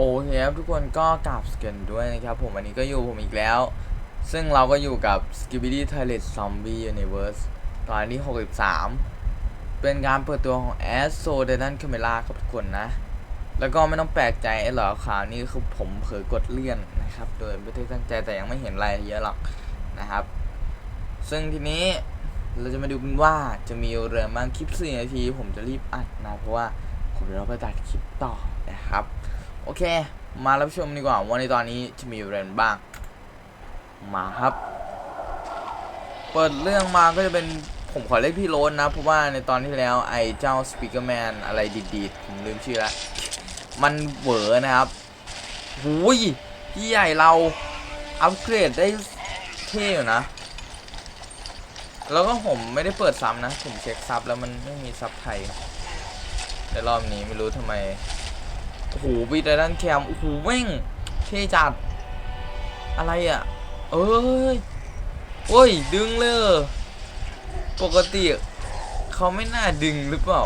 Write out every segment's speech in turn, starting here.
โอเคครับทุกคนก็กราบสกันด้วยนะครับผมวันนี้ก็อยู่ผมอีกแล้ว ซึ่งเราก็อยู่กับ Skibidi Toilet Zombie Universe ตอนที่63 เป็นการเปิดตัวของ a s o d e n a n Camera ครับทุกคนนะ แล้วก็ไม่ต้องแปลกใจเหรอข่าวนี้คือผมเผลอกดเลื่อนนะครับ โดยไม่ได้ตั้งใจแต่ยังไม่เห็นรายละเอียดหรอกนะครับ ซึ่งทีนี้เราจะมาดูกันว่าจะมีเรื่องบางคลิป4นาทีผมจะรีบอัดนะ เพราะว่าผมจะต้อไปตัดคลิปต่อนะครับ โอเค มารับชมดีกว่าว่าในตอนนี้จะมีอะไรบ้าง มาครับ เปิดเรื่องมาก็จะเป็นผมขอเรียกพี่โรนนะ เพราะว่าในตอนที่แล้วไอ้เจ้าสปีกเกอร์แมนอะไรดีๆ ผมลืมชื่อละมันเหวอนะครับหูยพี่ใหญ่เราอัปเกรดได้เท่อยู่นะ แล้วก็ผมไม่ได้เปิดซ้ำนะ ผมเช็คซับแล้วมันไม่มีซับไทย แต่รอบนี้ไม่รู้ทำไม โอ้โหวีดด้านแคมโอ้โหเว่งเท่จัด อะไรอะ เอ้ยโอ้ย ดึงเลย ปกติ เขาไม่น่าดึงหรือเปล่า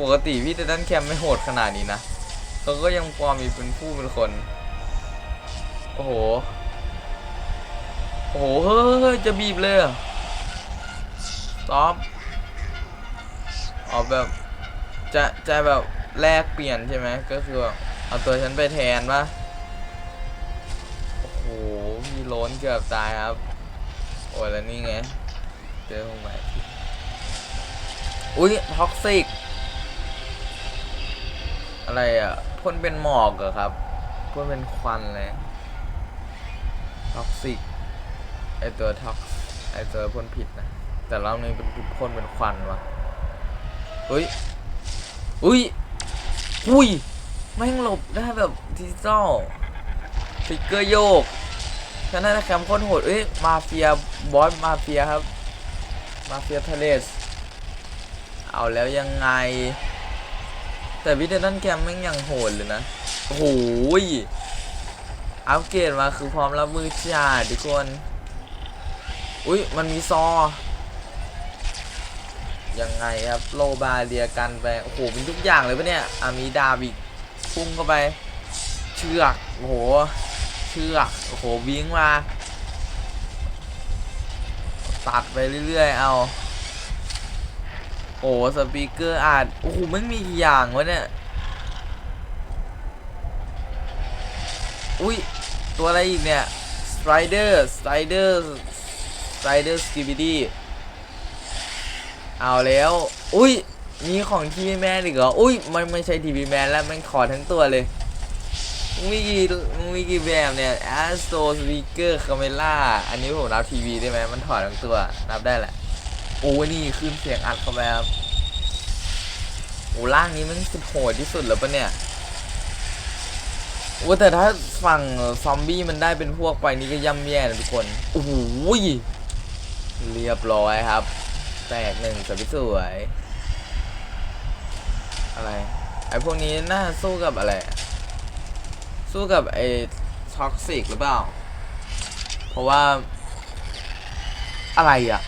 ปกติพี่แต่ด้านแคมไม่โหดขนาดนี้นะเขาก็ยังปลอมมีเป็นผู้เป็นคน โอ้โห โอ้โห เฮ้ย จะบีบเลยอสต็อปอ๋อแบบ จะ จะแบบ แลกเปลี่ยนใช่ไหมก็คือแบบเอาตัวฉันไปแทนปะโอ้โหพี่ล้นเกือบตายครับ โอ้ยแล้วนี่ไง เจอผมใหมอุ้ยท็อกซิก อะไรอะพ่นเป็นหมอกเหรอครับพ่นเป็นควันเลยท็อกซิกไอตัวท็อกไอตัวพ่นผิดนะ แต่รอบนี้เป็นพ่นเป็นควันวะเฮ้ยอุ้ย อุ้ยแม่งหลบได้แบบดิจิตอลฟิกเกอร์โยกชนะแคมป์โคตรโหดเอ้ยมาเฟียบอสมาเฟียครับ มาเฟียเทเลสเอาแล้วยังไง แต่วิเทนันแคมป์แม่งยังโหดเลยนะโอ้โหอัปเกรดมาคือพร้อมรับมือจ่าทุกคน อุ้ยมันมีซอ ยังไงครับโลบาเรียกันไปโอ้โหเป็นทุกอย่างเลยปะเนี่ยอามีดาบิกพุ่งเข้าไป เชือกโอ้โหเชือกโอ้โหวิ่งมาตัดไปเรื่อยๆเอาโอ้สปีกเกอร์อาจโอ้โหมันมีกี่อย่างวะเนี่ยอุ้ยตัวอะไรอีกเนี่ยสไตรเดอร์สไตรเดอร์สไตรเดอร์สกิบิดี้ เอาแล้ว อุ้ยมีของทีวีแมนอีกเหรอ อุ้ย มันไม่ใช่ทีวีแมนแล้วมันขอทั้งตัวเลยมีกี่มีกี่แบบเนี่ย Astro Speaker Camera อันนี้ผมนับทีวีได้ไหมมันถอดทั้งตัวนับได้แหละ โอ้นี่ขึ้นเสียงอัดเข้าไปครับโอ้ล่างนี้มันสุดโหดที่สุดแล้วปะเนี่ยโอ้แต่ถ้าฝั่งซอมบี้มันได้เป็นพวกไปนี่ก็ย่ำแย่นะทุกคน โอ้โหยเรียบร้อยครับ แตกหนึ่งสวยสวย อะไร ไอพวกนี้น่าสู้กับอะไร สู้กับไอท็อกซิกหรือเปล่า เพราะว่า อะไรอะ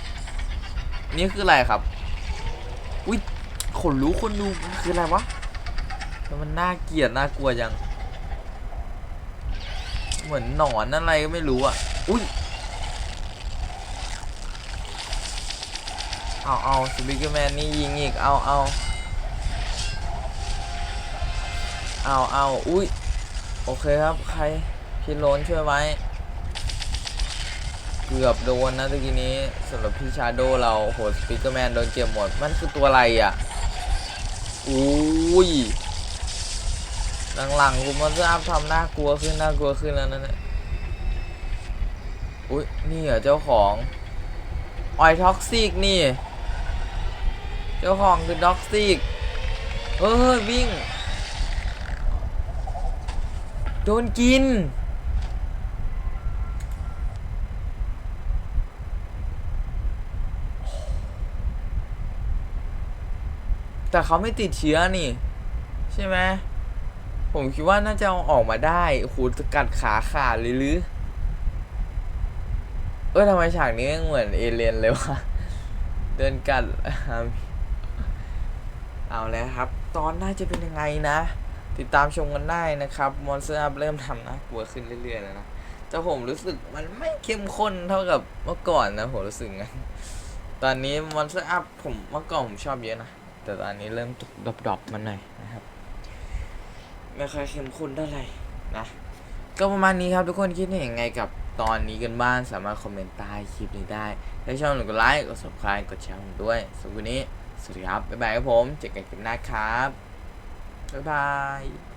นี่คืออะไรครับ อุ้ยขนรู้คนดูคืออะไรวะแต่มันน่าเกลียดน่ากลัวยัง เหมือนหนอนอะไรก็ไม่รู้อะ อุ้ย เอาเอาสปิเกอร์แมนนี่ยิงอีก เอาเอาเอาเอาอุ้ย โอเคครับ ใครพี่โลนช่วยไว้ เกือบโดนนะตะกี้นี้สำหรับพี่ชาโดเราโหสปิเกอร์แมนโดนเก็บหมด มันคือตัวอะไรอะ อุ้ยหลังๆกูมันจะทำน่ากลัวขึ้นน่ากลัวขึ้นแล้วนั่นแหละอุ้ยนี่เหรอเจ้าของออยท็อกซิกนี่ เจ้าของคือด็อกซิกเฮ้ยวิ่ง โดนกิน แต่เขาไม่ติดเชื้อนี่ ใช่ไหม ผมคิดว่าน่าจะเอาออกมาได้โหจะกัดขาขาดเลยหรือ เออทำไมฉากนี้เหมือนเอเลียนเลยวะ เดินกัด เอาแล้วครับ ตอนน่าจะเป็นยังไงนะ ติดตามชมกันได้นะครับมอนสเตอร์อัพเริ่มทำนะกลัวขึ้นเรื่อยๆแล้วนะแต่ผมรู้สึกมันไม่เข้มข้นเท่ากับเมื่อก่อนนะผมรู้สึกงั้นตอนนี้มอนสเตอร์อัพผมเมื่อก่อนผมชอบเยอะนะ แต่ตอนนี้เริ่มดรอปๆมาหน่อยนะครับ ไม่ค่อยเข้มข้นเท่าไหร่นะ ก็ประมาณนี้ครับทุกคนคิดเห็นยังไงกับตอนนี้กันบ้างสามารถคอมเมนต์ใต้คลิปนี้ได้ ถ้าชอบหนูกดไลค์กด subscribe กดแชร์ผมด้วยสำหรับวันนี้ สวัสดีครับ บ๊ายบายครับผม เจอกันคลิปหน้าครับ บ๊ายบาย